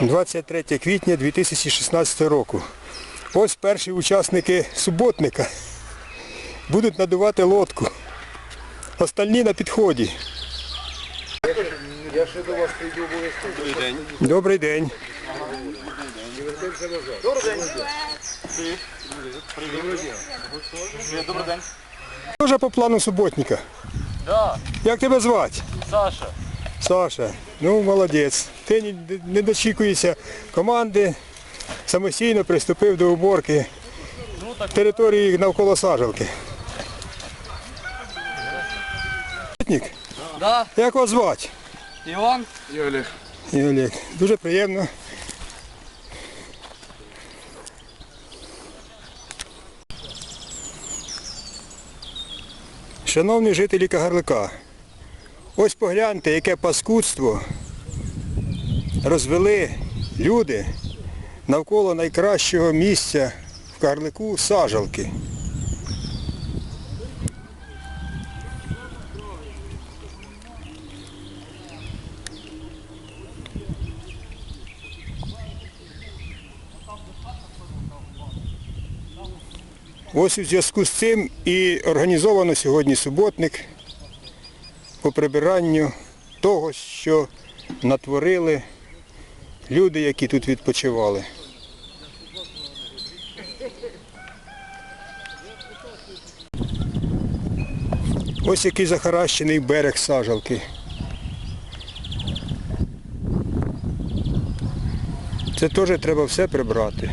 23 квітня 2016 року. Ось перші учасники суботника. Будуть надувати лодку. Остальні на підході. Я ще до вас прийду обов'язково. Добрий день. Добрий день. Добрий день. Дуже по плану суботника. Да, Як тебе звати? Саша. Саша, ну молодець. Ти не- дочікуєшся команди, самостійно приступив до уборки території навколо сажалки. Да, Як вас звати? Іван. І Олег. І Олег. Дуже приємно. Шановні жителі Кагарлика, ось погляньте, яке паскудство розвели люди навколо найкращого місця в Кагарлику сажалки. Ось у зв'язку з цим і організовано сьогодні суботник по прибиранню того, що натворили люди, які тут відпочивали. Ось який захаращений берег сажалки. Це теж треба все прибрати.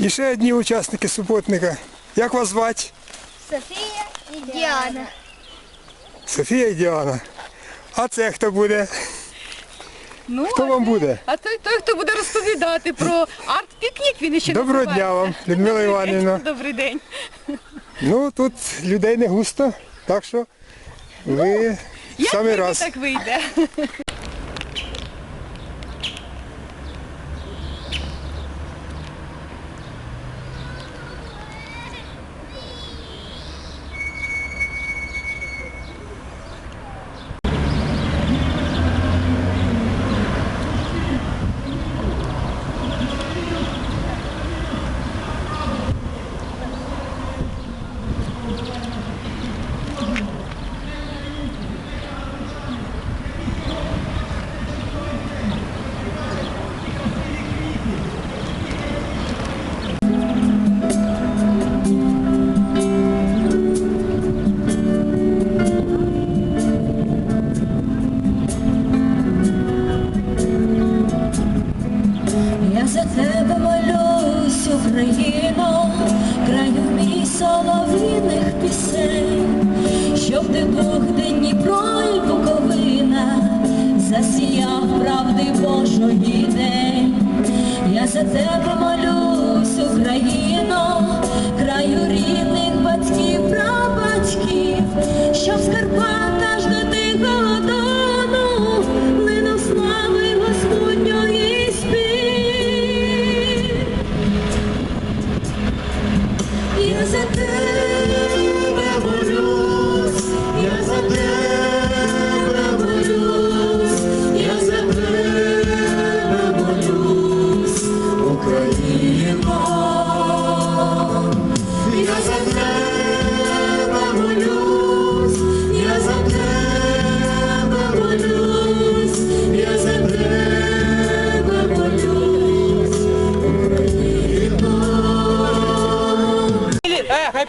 І ще одні учасники суботника. Як вас звати? Софія і Діана. Софія і Діана. А це хто буде? Ну, Хто а вам ти- буде? А той, той, хто буде розповідати про арт-пікнік, він ще Доброго дня вам, Людмила Іванівна. Добрий день. Ну тут людей не густо, так що ви в Як самий раз. так вийде. Ти Дніпро і Буковина, засіяв правди Божої день. Я за тебе молюсь, Україно, краю рідних батьків, прабатьків,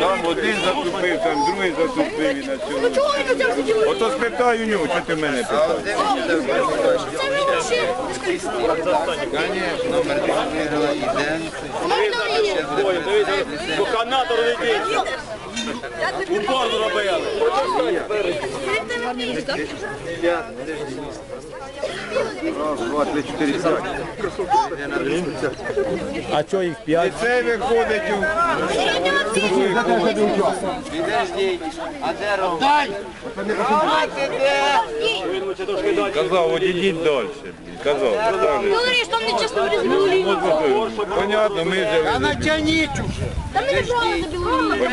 Там один затупив, там другий затупив і на цьому. Ото спитай у нього, що ти мене питаєш. Канатор летить. Упор зробили. А що їх п'ять? І це виходить у... Казав, одійдіть далі. Казав. далі. Говориш, там не чесно білу лінію. Понятно, ми вже... Там не брали за білу лінію.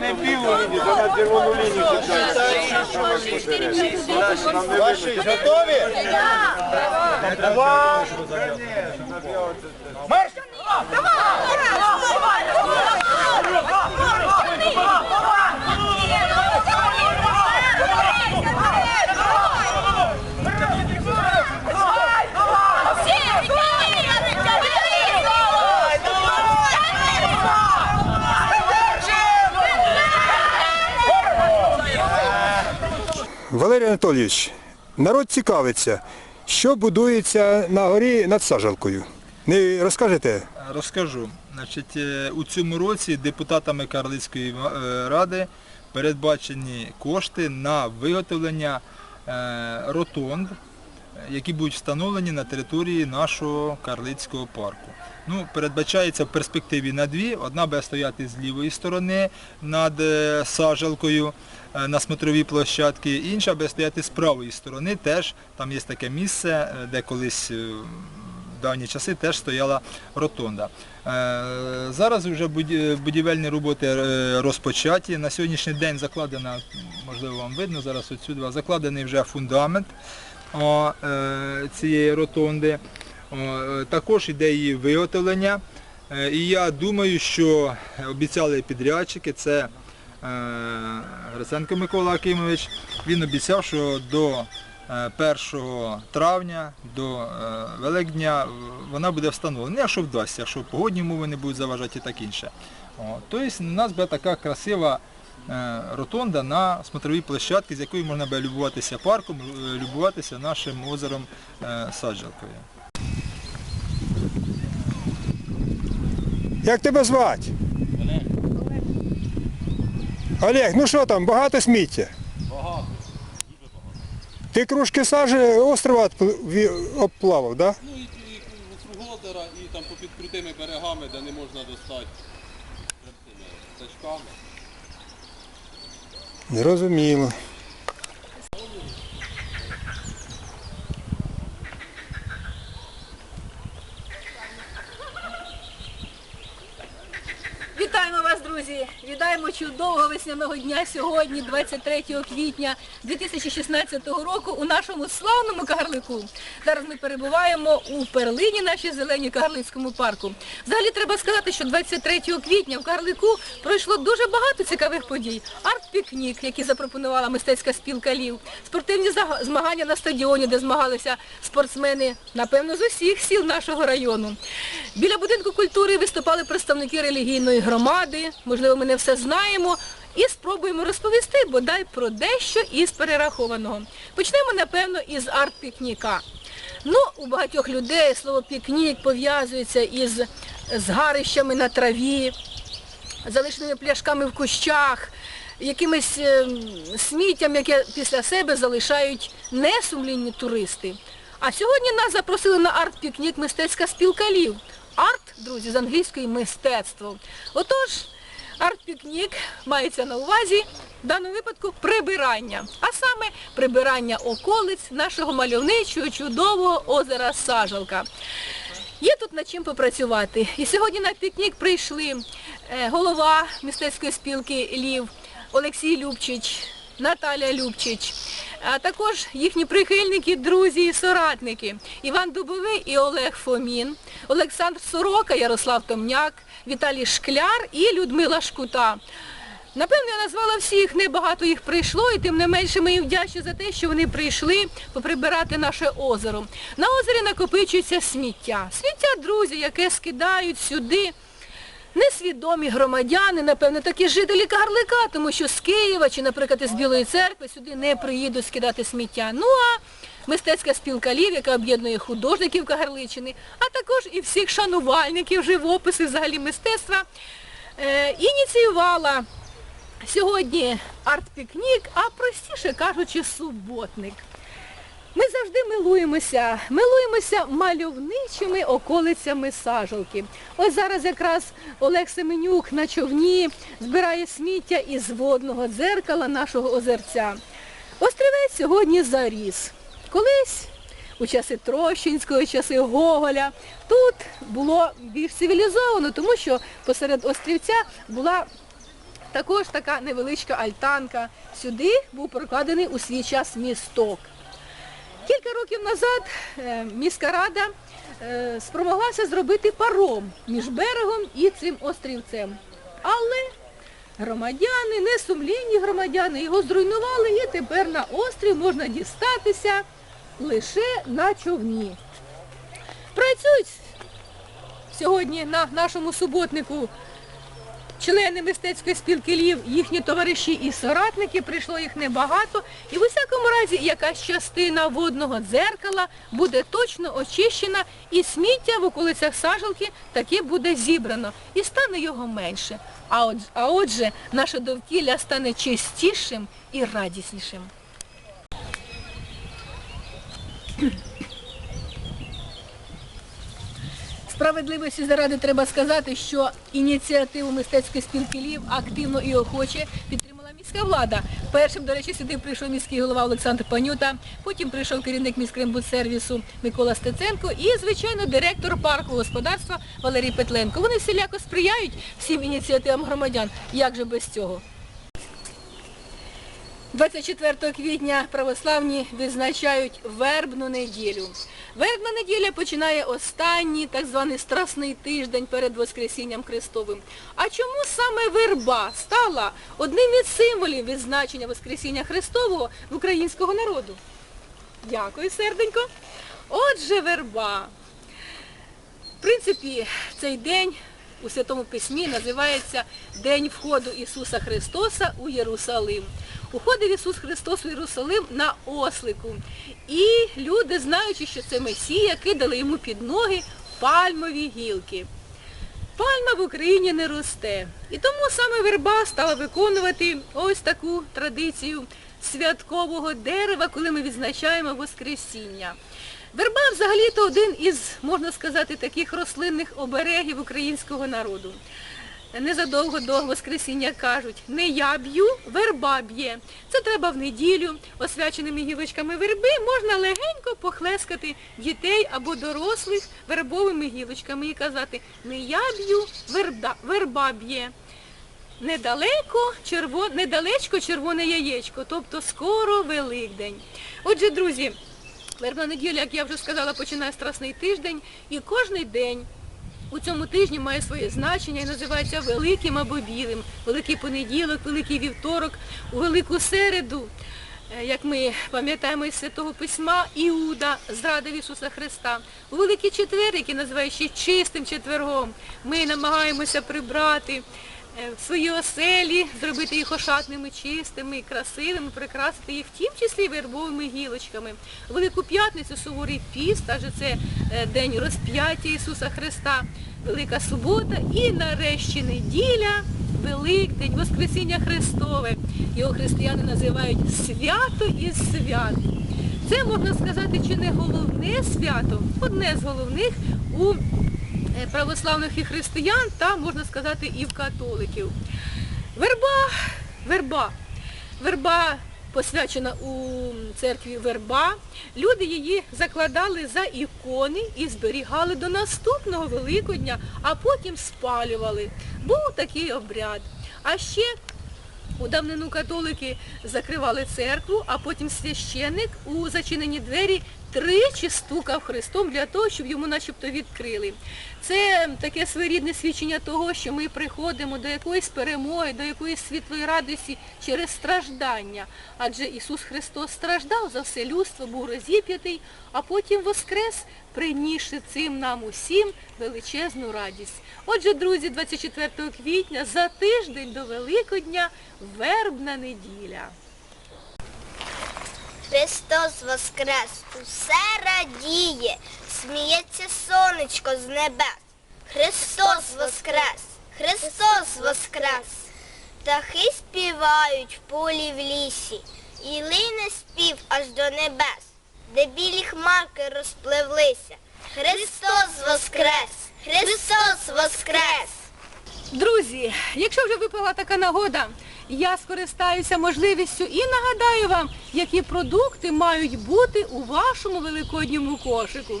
Не білу лінію, то на червону лінію. Ваші готові? Валерій Анатолійович, народ цікавиться, що будується на горі над сажалкою. Не розкажете? Розкажу. Значить, е, у цьому році депутатами Карлицької е, ради передбачені кошти на виготовлення е, ротонд, які будуть встановлені на території нашого Карлицького парку. Ну, передбачається в перспективі на дві. Одна буде стояти з лівої сторони над е, сажалкою е, на смотровій площадці, інша буде стояти з правої сторони. Теж там є таке місце, е, де колись в давні часи теж стояла ротонда. Зараз вже будівельні роботи розпочаті. На сьогоднішній день закладена, можливо вам видно, зараз отсюди, закладений вже фундамент цієї ротонди. Е, Також іде її виготовлення. Е, І я думаю, що обіцяли підрядчики, це е, Гриценко Микола Акимович, він обіцяв, що до е, 1 травня, до Великдня вона буде встановлена. Якщо вдасться, якщо погодні умови не будуть заважати і так інше. Тобто у нас буде така красива ротонда на смотровій площадці, з якої можна буде любуватися парком, любуватися нашим озером Саджалкою. Як тебе звати? Олег, ну що там, багато сміття? Багато, дуже багато. Ти кружки сажі острова обплавав, так? Да? Ну і, і Фругодера, і там попід крутими берегами, де не можна достати тачками. Зрозуміло. Вітаємо вас, друзі! Вітаємо чудового весняного дня сьогодні, 23 квітня 2016 року у нашому славному Кагарлику. Зараз ми перебуваємо у перлині нашій зеленій Кагарлицькому парку. Взагалі треба сказати, що 23 квітня в Кагарлику пройшло дуже багато цікавих подій. Арт-пікнік, який запропонувала мистецька спілка Лів, спортивні змагання на стадіоні, де змагалися спортсмени, напевно, з усіх сіл нашого району. Біля будинку культури виступали представники релігійної громади, можливо, ми не все знаємо, і спробуємо розповісти бодай про дещо із перерахованого. Почнемо, напевно, із арт-пікніка. Ну, у багатьох людей слово пікнік пов'язується із згарищами на траві, залишеними пляшками в кущах, якимось ем, сміттям, яке після себе залишають несумлінні туристи. А сьогодні нас запросили на арт-пікнік мистецька спілка Лів. Арт, друзі, з англійської мистецтво. Отож, арт-пікнік мається на увазі в даному випадку прибирання, а саме прибирання околиць нашого мальовничого чудового озера Сажалка. Є тут над чим попрацювати. І сьогодні на пікнік прийшли е, голова містецької спілки Лів Олексій Любчич, Наталія Любчич, а також їхні прихильники, друзі і соратники Іван Дубовий і Олег Фомін, Олександр Сорока, Ярослав Томняк, Віталій Шкляр і Людмила Шкута. Напевно, я назвала всіх, небагато їх прийшло, і тим не менше ми їм вдячні за те, що вони прийшли поприбирати наше озеро. На озері накопичується сміття. Сміття, друзі, яке скидають сюди несвідомі громадяни, напевно, такі жителі Кагарлика, тому що з Києва чи, наприклад, із Білої церкви сюди не приїдуть скидати сміття. Ну а мистецька спілка Лів, яка об'єднує художників Кагарличини, а також і всіх шанувальників живопису, взагалі мистецтва, е, ініціювала Сьогодні арт-пікнік, а простіше кажучи, суботник. Ми завжди милуємося, милуємося мальовничими околицями сажалки. Ось зараз якраз Олег Семенюк на човні збирає сміття із водного дзеркала нашого озерця. Острівець сьогодні заріс. Колись у часи Трощинського, часи Гоголя тут було більш цивілізовано, тому що посеред острівця була також така невеличка альтанка. Сюди був прокладений у свій час місток. Кілька років назад е, міська рада е, спромоглася зробити паром між берегом і цим острівцем. Але громадяни, несумлінні громадяни його зруйнували і тепер на острів можна дістатися лише на човні. Працюють сьогодні на нашому суботнику члени мистецької спілки Лів, їхні товариші і соратники, прийшло їх небагато. І в усякому разі якась частина водного дзеркала буде точно очищена і сміття в околицях сажалки таки буде зібрано. І стане його менше. А, от, а отже, наше довкілля стане чистішим і радіснішим. Справедливості заради треба сказати, що ініціативу мистецької спілки Лів активно і охоче підтримала міська влада. Першим, до речі, сюди прийшов міський голова Олександр Панюта, потім прийшов керівник міськрембудсервісу Микола Стеценко і, звичайно, директор парку господарства Валерій Петленко. Вони всіляко сприяють всім ініціативам громадян. Як же без цього? 24 квітня православні відзначають вербну неділю. Вербна неділя починає останній так званий страсний тиждень перед Воскресінням Христовим. А чому саме верба стала одним із символів відзначення Воскресіння Христового в українського народу? Дякую, серденько. Отже, верба. В принципі, цей день у Святому Письмі називається День входу Ісуса Христоса у Єрусалим. Уходив Ісус Христос у Єрусалим на ослику. І люди, знаючи, що це Месія, кидали йому під ноги пальмові гілки. Пальма в Україні не росте. І тому саме верба стала виконувати ось таку традицію святкового дерева, коли ми відзначаємо Воскресіння. Верба взагалі-то один із, можна сказати, таких рослинних оберегів українського народу. Незадовго до Воскресіння кажуть, не я б'ю, верба б'є. Це треба в неділю освяченими гілочками верби можна легенько похлескати дітей або дорослих вербовими гілочками і казати, не я б'ю, верба, верба б'є. Недалеко, черво, недалечко червоне яєчко, тобто скоро Великдень. Отже, друзі, вербна неділя, як я вже сказала, починає страсний тиждень і кожний день у цьому тижні має своє значення і називається Великим або Білим. Великий понеділок, Великий вівторок, у Велику середу, е, як ми пам'ятаємо із Святого Письма, Іуда зрадив Ісуса Христа. У Великий четвер, який називає ще чистим четвергом, ми намагаємося прибрати свої оселі, зробити їх ошатними, чистими, красивими, прикрасити їх, в тім числі вербовими гілочками. Велику п'ятницю суворий піст, адже це е, день розп'яття Ісуса Христа, Велика субота і нарешті неділя, Великдень, Воскресіння Христове. Його християни називають свято із свят. Це, можна сказати, чи не головне свято, одне з головних у е, православних і християн та, можна сказати, і в католиків. Верба, верба, верба посвячена у церкві Верба. Люди її закладали за ікони і зберігали до наступного Великодня, а потім спалювали. Був такий обряд. А ще у давнину католики закривали церкву, а потім священник у зачинені двері тричі стукав Христом для того, щоб йому начебто відкрили. Це таке своєрідне свідчення того, що ми приходимо до якоїсь перемоги, до якоїсь світлої радості через страждання. Адже Ісус Христос страждав за все людство, був розіп'ятий, а потім воскрес, принісши цим нам усім величезну радість. Отже, друзі, 24 квітня за тиждень до Великодня вербна неділя. Христос воскрес, усе радіє, сміється сонечко з небес. Христос воскрес, Христос воскрес. Птахи співають в полі в лісі, і лине спів аж до небес, де білі хмарки розпливлися. Христос воскрес, Христос воскрес. Друзі, якщо вже випала така нагода, я скористаюся можливістю і нагадаю вам, які продукти мають бути у вашому великодньому кошику.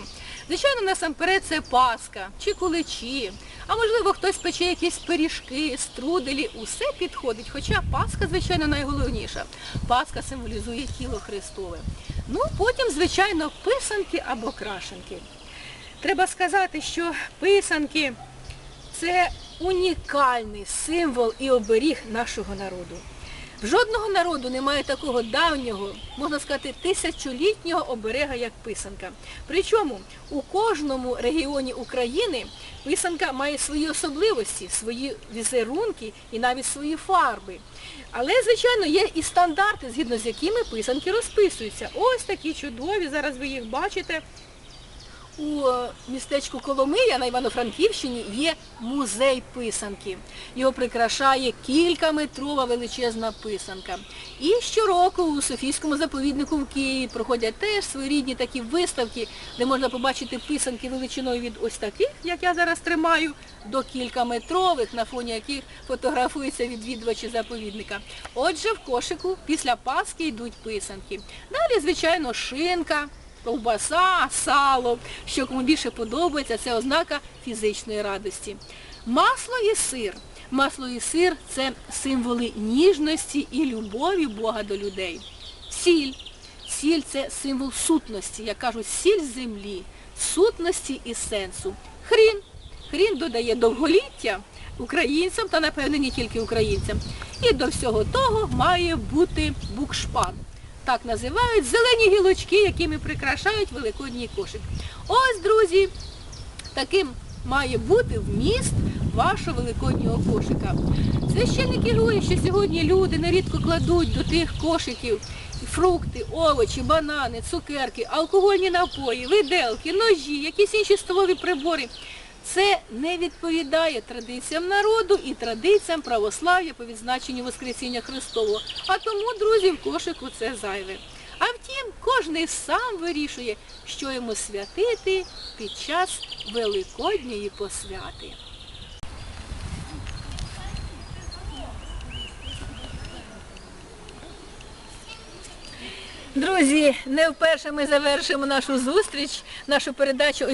Звичайно, насамперед це паска чи куличі, а можливо хтось пече якісь пиріжки, струделі, усе підходить. Хоча паска, звичайно, найголовніша. Паска символізує тіло Христове. Ну, потім, звичайно, писанки або крашенки. Треба сказати, що писанки це унікальний символ і оберіг нашого народу. Жодного народу немає такого давнього, можна сказати, тисячолітнього оберега, як писанка. Причому у кожному регіоні України писанка має свої особливості, свої візерунки і навіть свої фарби. Але, звичайно, є і стандарти, згідно з якими писанки розписуються. Ось такі чудові, зараз ви їх бачите. У е, містечку Коломия на Івано-Франківщині є музей писанки. Його прикрашає кількаметрова величезна писанка. І щороку у Софійському заповіднику в Києві проходять теж своєрідні такі виставки, де можна побачити писанки величиною від ось таких, як я зараз тримаю, до кількаметрових, на фоні яких фотографуються відвідувачі заповідника. Отже, в кошику після Пасхи йдуть писанки. Далі, звичайно, шинка ковбаса, сало, що кому більше подобається, це ознака фізичної радості. Масло і сир. Масло і сир це символи ніжності і любові Бога до людей. Сіль. Сіль це символ сутності, як кажуть, сіль землі, сутності і сенсу. Хрін. Хрін додає довголіття українцям та, напевне, не тільки українцям. І до всього того має бути букшпан. Так називають зелені гілочки, якими прикрашають великодній кошик. Ось, друзі, таким має бути вміст вашого великоднього кошика. Священники говорять, що сьогодні люди нерідко кладуть до тих кошиків фрукти, овочі, банани, цукерки, алкогольні напої, виделки, ножі, якісь інші столові прибори. Це не відповідає традиціям народу і традиціям православ'я по відзначенню Воскресіння Христового. А тому, друзі, в кошику це зайве. А втім, кожен сам вирішує, що йому святити під час Великодньої посвяти. Друзі, не вперше ми завершимо нашу зустріч, нашу передачу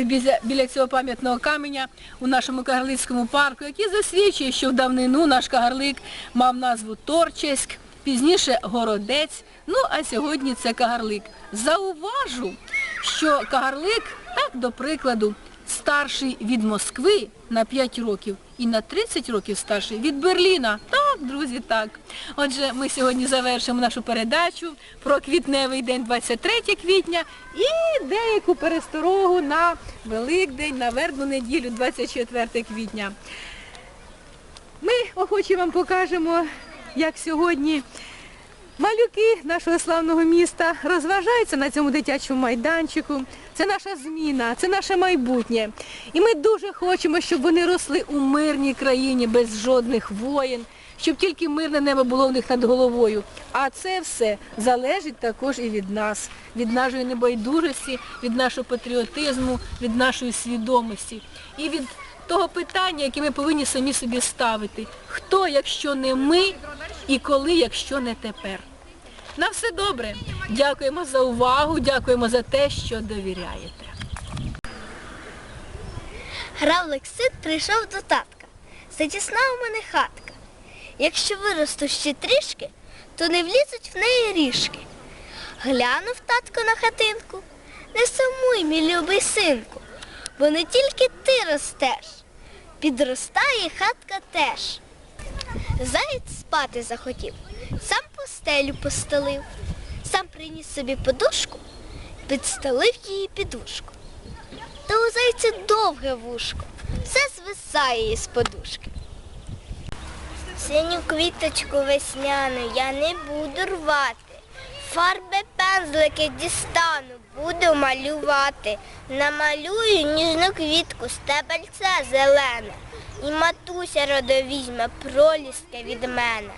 біля, цього пам'ятного каменя у нашому Кагарлицькому парку, який засвідчує, що в давнину наш Кагарлик мав назву Торчеськ, пізніше Городець, ну а сьогодні це Кагарлик. Зауважу, що Кагарлик, так, до прикладу, старший від Москви на 5 років і на 30 років старший від Берліна. Так, друзі, так. Отже, ми сьогодні завершимо нашу передачу про квітневий день 23 квітня і деяку пересторогу на Великдень, на вербну неділю 24 квітня. Ми охочі вам покажемо, як сьогодні Малюки нашого славного міста розважаються на цьому дитячому майданчику. Це наша зміна, це наше майбутнє. І ми дуже хочемо, щоб вони росли у мирній країні без жодних воєн, щоб тільки мирне небо було в них над головою. А це все залежить також і від нас, від нашої небайдужості, від нашого патріотизму, від нашої свідомості і від того питання, яке ми повинні самі собі ставити. Хто, якщо не ми, і коли, якщо не тепер. На все добре. Дякуємо за увагу, дякуємо за те, що довіряєте. Грав Лексит прийшов до татка. Затісна у мене хатка. Якщо виросту ще трішки, то не влізуть в неї ріжки. Глянув татко на хатинку. Не сумуй, мій любий синку, бо не тільки ти ростеш, підростає хатка теж. Заєць спати захотів, сам постелю постелив, сам приніс собі подушку, підстелив її підушку. Та у зайця довге вушко, все звисає із подушки. Синю квіточку весняну я не буду рвати. Фарби пензлики дістану, буду малювати. Намалюю ніжну квітку, стебельце зелене. І матуся родовізьме проліски від мене.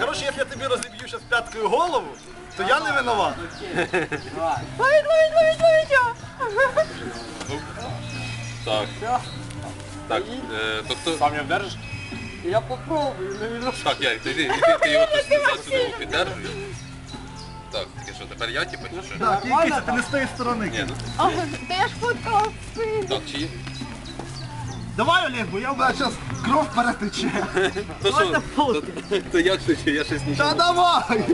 Коротше, як я тобі розіб'ю зараз п'яткою голову, то я не винуват. Так. Так, е, тобто... Сам не вдержиш? Я попробую, не відношу. Так, Ярик, ти, ти, ти його тут сюди піддержуй. Так, тільки що, тепер я типу, чи що? Так, Кіця, ти не з тієї сторони. Ні, ну, Та я ж фоткала так, чи є? Давай, Олег, бо я в мене зараз кров перетече. То що, то, то як ти, я щось нічого. Та давай!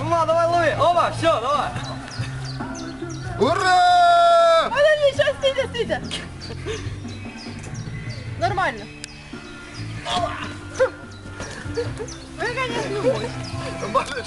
Ума, давай лови. Оба, все, давай. Ура! Нічого, стійте, стійте. Нормально. Вы, конечно, Бачиш?